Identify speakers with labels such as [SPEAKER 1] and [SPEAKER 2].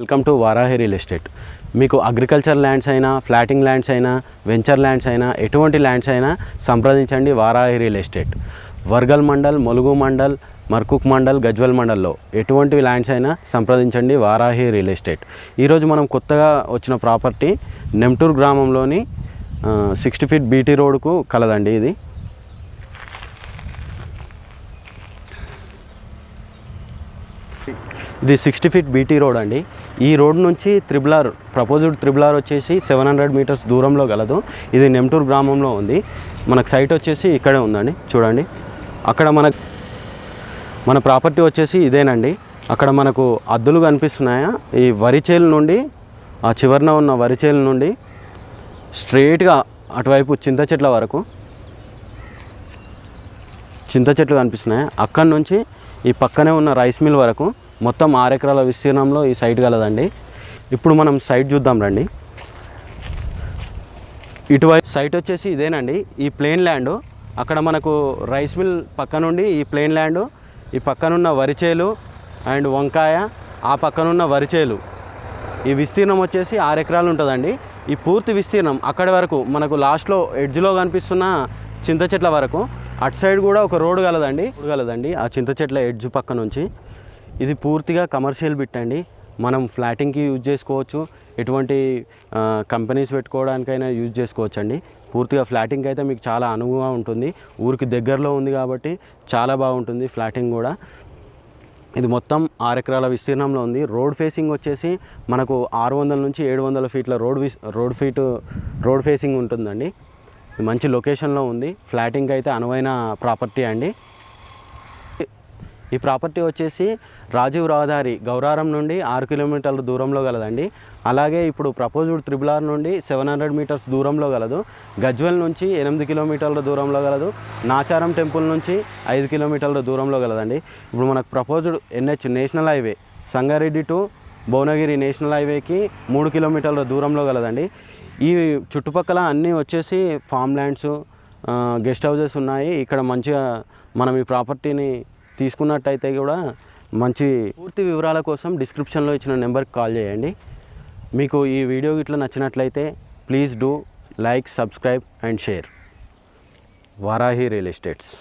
[SPEAKER 1] Welcome to Varahi real estate. మీకు agriculture lands అయినా plotting lands అయినా వెంచర్ ల్యాండ్స్ అయినా ఎటువంటి ల్యాండ్స్ అయినా సంప్రదించండి వారాహి రియల్ ఎస్టేట్. వర్గల్ మండల్ ములుగు మండల్ మర్కుక్ మండల్ గజ్వల్ మండల్లో ఎటువంటి ల్యాండ్స్ అయినా సంప్రదించండి వారాహి రియల్ ఎస్టేట్. ఈరోజు మనం కొత్తగా వచ్చిన ప్రాపర్టీ నెమ్టూర్ గ్రామంలోని సిక్స్టీ ఫీట్ బీటీ రోడ్కు కలదండి ఇది. ఇది సిక్స్టీ ఫీట్ బీటీ రోడ్ అండి. ఈ రోడ్ నుంచి త్రిబులార్ ప్రపోజ్డ్ త్రిబులార్ వచ్చేసి సెవెన్ హండ్రెడ్ మీటర్స్ దూరంలో గలదు. ఇది నెమ్టూర్ గ్రామంలో ఉంది. మనకు సైట్ వచ్చేసి ఇక్కడే ఉందండి. చూడండి. అక్కడ మన మన ప్రాపర్టీ వచ్చేసి ఇదేనండి. అక్కడ మనకు అద్దులు కనిపిస్తున్నాయా? ఈ వరిచేలు నుండి ఆ చివరన ఉన్న వరిచేలు నుండి స్ట్రైట్గా అటువైపు చింత చెట్ల వరకు చింత చెట్లు కనిపిస్తున్నాయి? అక్కడి నుంచి ఈ పక్కనే ఉన్న రైస్ మిల్ వరకు మొత్తం ఆరు ఎకరాల విస్తీర్ణంలో ఈ సైట్ కలదండి ఇప్పుడు మనం సైట్ చూద్దాం రండి. ఇటువైపు సైట్ వచ్చేసి ఇదేనండి. ఈ ప్లేన్ ల్యాండ్ అక్కడ మనకు రైస్ మిల్ పక్కనుండి ఈ ప్లేన్ ల్యాండ్ ఈ పక్కనున్న వరిచేలు అండ్ వంకాయ ఆ పక్కనున్న వరిచేలు ఈ విస్తీర్ణం వచ్చేసి ఆరు ఎకరాలు ఉంటుందండి. ఈ పూర్తి విస్తీర్ణం అక్కడి వరకు మనకు లాస్ట్లో ఎడ్జ్లో కనిపిస్తున్న చింత చెట్ల వరకు అటు సైడ్ కూడా ఒక రోడ్ కలదండి రోడ్డు కలదండి ఆ చింత చెట్ల ఎడ్జ్ పక్క నుంచి. ఇది పూర్తిగా కమర్షియల్ బిట్ అండి. మనం ఫ్లాటింగ్కి యూజ్ చేసుకోవచ్చు. ఎటువంటి కంపెనీస్ పెట్టుకోవడానికైనా యూజ్ చేసుకోవచ్చు అండి పూర్తిగా ఫ్లాటింగ్ అయితే మీకు చాలా అనువుగా ఉంటుంది. ఊరికి దగ్గరలో ఉంది కాబట్టి చాలా బాగుంటుంది ఫ్లాటింగ్ కూడా. ఇది మొత్తం ఆరు ఎకరాల విస్తీర్ణంలో ఉంది. రోడ్ ఫేసింగ్ వచ్చేసి మనకు ఆరు వందల నుంచి ఏడు వందల ఫీట్ల రోడ్ విస్ రోడ్ ఫీట్ రోడ్ ఫేసింగ్ ఉంటుందండి. మంచి లొకేషన్లో ఉంది. ఫ్లాటింగ్ అయితే అనువైన ప్రాపర్టీ అండి. ఈ ప్రాపర్టీ వచ్చేసి రాజీవ్ రహదారి గౌరారం నుండి ఆరు కిలోమీటర్ల దూరంలో గలదండి. అలాగే ఇప్పుడు ప్రపోజ్డ్ త్రిబుల్ ఆర్ నుండి సెవెన్ హండ్రెడ్ మీటర్స్ దూరంలో గలదు. గజ్వెల్ నుంచి ఎనిమిది కిలోమీటర్ల దూరంలో గలదు. నాచారం టెంపుల్ నుంచి ఐదు కిలోమీటర్ల దూరంలో గలదండి. ఇప్పుడు మనకు proposed NH national highway Sangareddy to Bhuvanagiri national హైవేకి మూడు కిలోమీటర్ల దూరంలో గలదండి. ఈ చుట్టుపక్కల అన్నీ వచ్చేసి ఫామ్ ల్యాండ్స్ గెస్ట్ హౌసెస్ ఉన్నాయి. ఇక్కడ మంచిగా మనం ఈ ప్రాపర్టీని తీసుకున్నట్టయితే కూడా మంచి పూర్తి వివరాల కోసం డిస్క్రిప్షన్లో ఇచ్చిన నెంబర్కి కాల్ చేయండి. మీకు ఈ వీడియో ఇట్లా నచ్చినట్లయితే please do like subscribe and share. Varahi real estates.